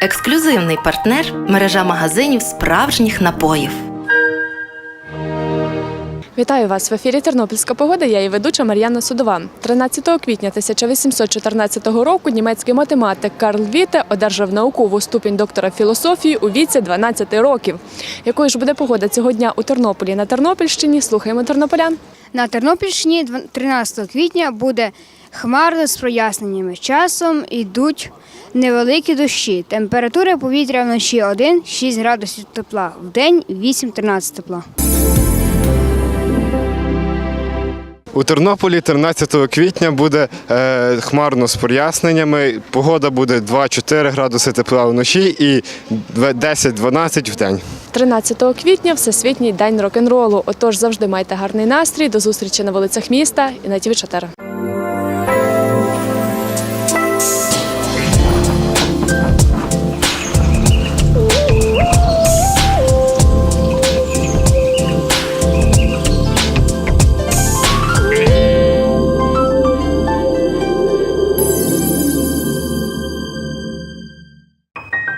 Ексклюзивний партнер мережа магазинів справжніх напоїв. Вітаю вас в ефірі Тернопільська погода. Я її ведуча Мар'яна Судова. 13 квітня 1814 року німецький математик Карл Віте одержав наукову ступінь доктора філософії у віці 12 років. Якою ж буде погода цього дня у Тернополі на Тернопільщині? Слухаємо тернополян. На Тернопільщині дв- 13 квітня буде хмарно з проясненнями. Часом йдуть невеликі дощі. Температура повітря вночі 1-6 градусів тепла, в день 8-13 тепла. У Тернополі 13 квітня буде е, хмарно з проясненнями. Погода буде 2-4 градуси тепла вночі і 10-12 в день. 13 квітня Всесвітній день рок-н-ролу. Отож завжди майте гарний настрій. До зустрічі на вулицях міста і на ТВ 4